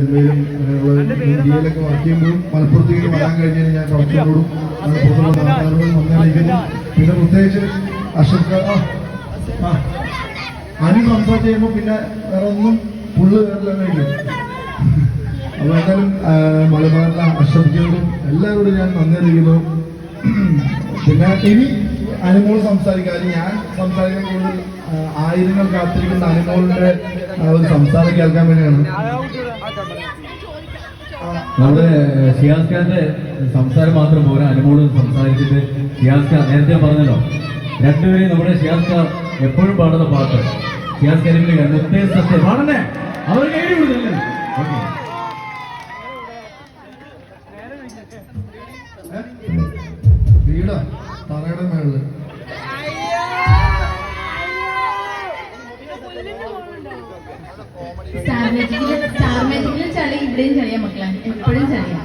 ഇന്ത്യയിലൊക്കെ വർക്ക് ചെയ്യുമ്പോൾ മലപ്പുറത്തേക്ക് വരാൻ കഴിഞ്ഞാൽ ഞാൻ കുറച്ചുകൂടും മലപ്പുറത്തുള്ള നാട്ടുകാരോടും നന്ദി അറിയിക്കുന്നു പിന്നെ പ്രത്യേകിച്ച് ആ. അനു സംസാരിച്ച് കഴിയുമ്പോൾ പിന്നെ വേറെ ഒന്നും ഫുള്ള് വേറെ അപ്പോൾ എന്തായാലും മലബാറിലെ അഷഫിനോടും എല്ലാവരോടും ഞാൻ നന്ദി അറിയിക്കുന്നു. പിന്നെ ഇനി അനുമോൾ സംസാരിക്കാൻ ഞാൻ സംസാരിക്കാൻ കൂടുതൽ ആയിരങ്ങൾ കാത്തിരിക്കുന്ന അനുമോളിന്റെ ഒരു സംസാരം കേൾക്കാൻ വേണ്ടിയാണ്. നമ്മുടെ ഷിയാസ് ഖാന്റെ സംസാരം മാത്രം പോരാ. അനുമോളും സംസാരിച്ചിട്ട് ഷിയാസ് ഖാൻ നേരത്തെ പറഞ്ഞല്ലോ രണ്ടുപേരെയും നമ്മുടെ ഷിയാസ് ഖാൻ എപ്പോഴും പാടുന്ന പാട്ട്. ഷിയാസ് ഖാനിന്റെ മുത്തേ സത്യം. പാടണ്ടേ അവർ കയറി തറയുടെ മേളിൽ. സ്റ്റാർ മാജിക്കിൽ സ്റ്റാർ മാജിക്കിലും ചളി ഇവിടെയും ചളിയാ മക്കളെ. എപ്പോഴും ചളിയാ.